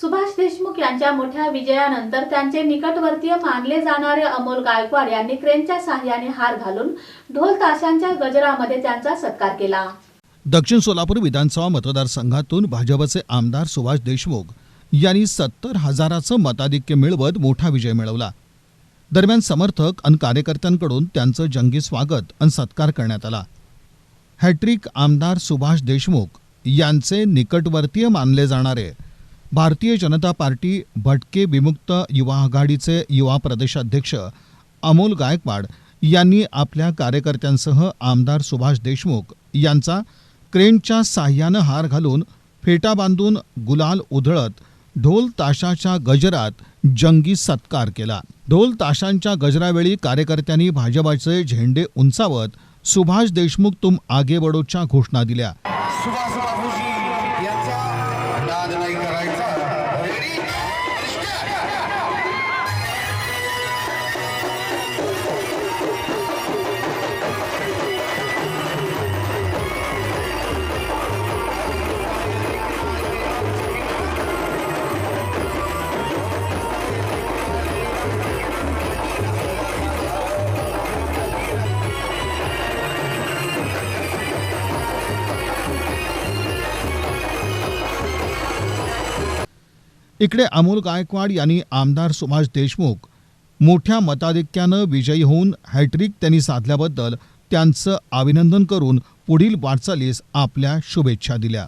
सुभाष देशमुख यांच्या मोठ्या विजयानंतर त्यांचे निकटवर्तीय मानले जाणारे अमोल गायकवाड यांनी क्रेनच्या साह्याने हार घालून ढोल ताशांच्या गजरामध्ये त्यांचा सत्कार केला. दक्षिण सोलापूर विधानसभा मतदारसंघातून भाजपचे आमदार सुभाष देशमुख यांनी सत्तर हजाराचं मताधिक्य मिळवत मोठा विजय मिळवला. दरम्यान समर्थक आणि कार्यकर्त्यांकडून त्यांचं जंगी स्वागत आणि सत्कार करण्यात आला. हॅट्रिक आमदार सुभाष देशमुख यांचे निकटवर्तीय मानले जाणारे भारतीय जनता पार्टी भटके विमुक्त युवा आघाडीचे युवा प्रदेशाध्यक्ष अमोल गायकवाड यांनी आपल्या कार्यकर्त्यांसह आमदार सुभाष देशमुख यांचा क्रेनच्या साह्यानं हार घालून फेटा बांधून गुलाल उधळत ढोल ताशाच्या गजरात जंगी सत्कार केला. ढोल ताशांच्या गजरावेळी कार्यकर्त्यांनी भाजपाचे झेंडे उंचावत सुभाष देशमुख तुम आगे बडोच्या घोषणा दिल्या. इकडे अमोल गायकवाड यांनी आमदार सुभाष देशमुख मोठ्या मताधिक्यानं विजयी होऊन हॅट्रिक त्यांनी साधल्याबद्दल त्यांचं अभिनंदन करून पुढील वाटचालीस आपल्या शुभेच्छा दिल्या.